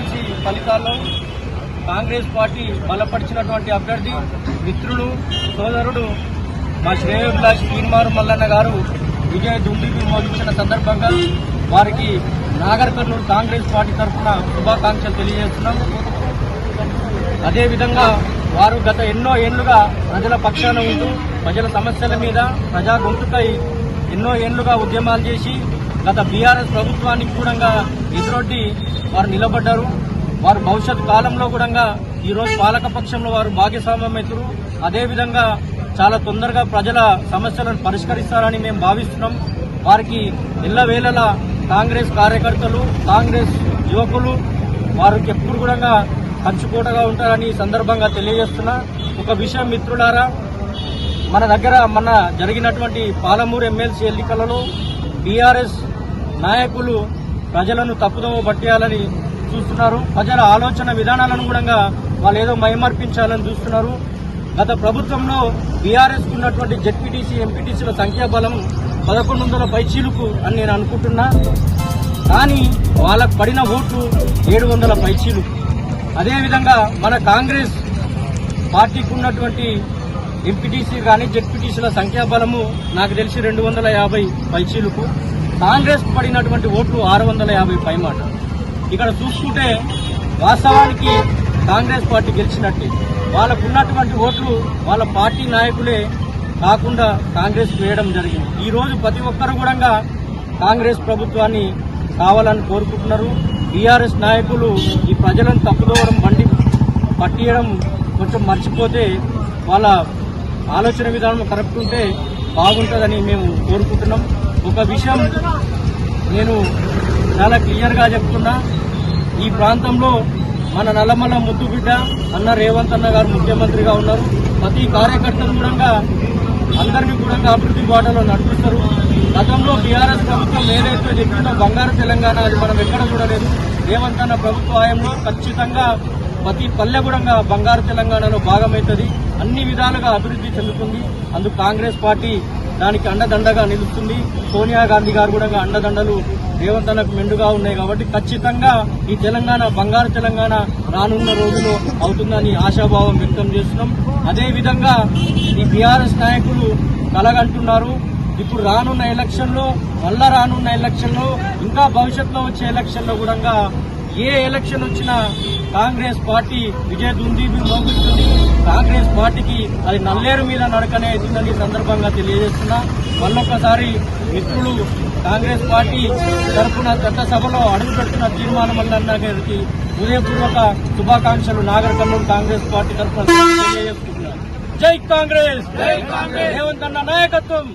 MLC ఫలితాల్లో Congress party బలపరిచినటువంటి అభ్యర్థి మిత్రులు సోదరుడు మా శ్రేయోభిలాష్ తీర్మారు మల్లన్న గారు విజయ దుండిపి మోగించిన సందర్భంగా వారికి నాగర్ కర్నూలు కాంగ్రెస్ పార్టీ తరఫున శుభాకాంక్షలు తెలియజేస్తున్నాం అదేవిధంగా వారు గత ఎన్నో ఏళ్ళుగా ప్రజల పక్షాన ఉంటూ ప్రజల సమస్యల మీద ప్రజా గొంతుకై ఎన్నో ఏళ్ళుగా ఉద్యమాలు చేసి గత బీఆర్ఎస్ ప్రభుత్వానికి కూడా ఎదురొడ్డి వారు నిలబడ్డారు. వారు భవిష్యత్ కాలంలో కూడా ఈరోజు పాలకపక్షంలో వారు భాగస్వామ్యం వారు అదేవిధంగా చాలా తొందరగా ప్రజల సమస్యలను పరిష్కరిస్తారని మేము భావిస్తున్నాం. వారికి ఎల్లవేళలా కాంగ్రెస్ కార్యకర్తలు కాంగ్రెస్ యువకులు వారికి ఎప్పుడు కూడా కంచుకోటగా ఉంటారని సందర్భంగా తెలియజేస్తున్నా. ఒక విషయం మిత్రులారా మన దగ్గర మన జరిగినటువంటి పాలమూరు ఎమ్మెల్సీ ఎన్నికలలో బీఆర్ఎస్ నాయకులు ప్రజలను తప్పుదోవ పట్టేయాలని చూస్తున్నారు. ప్రజల ఆలోచన విధానాలను కూడా వాళ్ళు ఏదో మైమర్పించాలని చూస్తున్నారు. గత ప్రభుత్వంలో బీఆర్ఎస్ ఉన్నటువంటి జెడ్పీటీసీ ఎంపీటీసీల సంఖ్యాబలం పదకొండు వందల పైచీలకు అని నేను అనుకుంటున్నా. కానీ వాళ్ళకు పడిన ఓట్లు ఏడు వందల పైచీలు. అదేవిధంగా మన కాంగ్రెస్ పార్టీకి ఉన్నటువంటి ఎంపీటీసీ కానీ జెడ్పీటీసీల సంఖ్యాబలము నాకు తెలిసి రెండు వందల యాభై పైచీలకు కాంగ్రెస్ పడినటువంటి ఓట్లు ఆరు వందల యాభై పైమాట. ఇక్కడ చూసుకుంటే వాస్తవానికి కాంగ్రెస్ పార్టీ గెలిచినట్టే. వాళ్ళకు ఉన్నటువంటి ఓట్లు వాళ్ళ పార్టీ నాయకులే కాకుండా కాంగ్రెస్ వేయడం జరిగింది. ఈరోజు ప్రతి ఒక్కరు కూడా కాంగ్రెస్ ప్రభుత్వాన్ని కావాలని కోరుకుంటున్నారు. బీఆర్ఎస్ నాయకులు ఈ ప్రజలను తప్పుదోవడం బండి పట్టియడం కొంచెం మర్చిపోతే వాళ్ళ ఆలోచన విధానం కరెక్ట్ ఉంటే బాగుంటుందని మేము కోరుకుంటున్నాం. ఒక విషయం నేను చాలా క్లియర్గా చెప్తున్నా. ఈ ప్రాంతంలో మన నల్లమల్ల ముద్దుబిడ్డ అన్న రేవంత్ అన్న గారు ముఖ్యమంత్రిగా ఉన్నారు. ప్రతి కార్యకర్తలు కూడా అందరినీ కూడా అభివృద్ధి బాటలో నడిపిస్తారు. గతంలో బీఆర్ఎస్ ప్రభుత్వం ఏదైతే చెప్పిందో బంగారు తెలంగాణ అది మనం ఎక్కడ చూడలేదు. రేవంత్ అన్న ప్రభుత్వ హయాంలో ఖచ్చితంగా ప్రతి పల్లె కూడా బంగారు తెలంగాణలో భాగమవుతుంది అన్ని విధాలుగా అభివృద్ధి చెందుతుంది. అందుకు కాంగ్రెస్ పార్టీ దానికి అండదండగా నిలుస్తుంది. సోనియా గాంధీ గారు కూడా అండదండలు రేవంత్ మెండుగా ఉన్నాయి కాబట్టి ఖచ్చితంగా ఈ తెలంగాణ బంగారు తెలంగాణ రానున్న రోజులో అవుతుందని ఆశాభావం వ్యక్తం చేస్తున్నాం. అదేవిధంగా ఈ బీఆర్ఎస్ నాయకులు కలగంటున్నారు. ఇప్పుడు రానున్న ఎలక్షన్లో మళ్ళా రానున్న ఎలక్షన్లో ఇంకా భవిష్యత్తులో వచ్చే ఎలక్షన్లో కూడా ఏ ఎలక్షన్ వచ్చినా కాంగ్రెస్ పార్టీ విజయ దుందీబి మోగిస్తుంది కాంగ్రెస్ పార్టీకి అది నల్లేరు మీద నడకనే అవుతుందని సందర్భంగా తెలియజేస్తున్నా. మళ్ళొక్కసారి మిత్రులు కాంగ్రెస్ పార్టీ తరఫున చట్టసభలో అడుగుపెట్టిన తీర్మానం వల్ల గారికి హృదయపూర్వక శుభాకాంక్షలు నాగర్ కర్నూలు కాంగ్రెస్ పార్టీ తరఫున తెలియజేస్తున్నారు జై కాంగ్రెస్! రేవంత్ అన్న నాయకత్వం!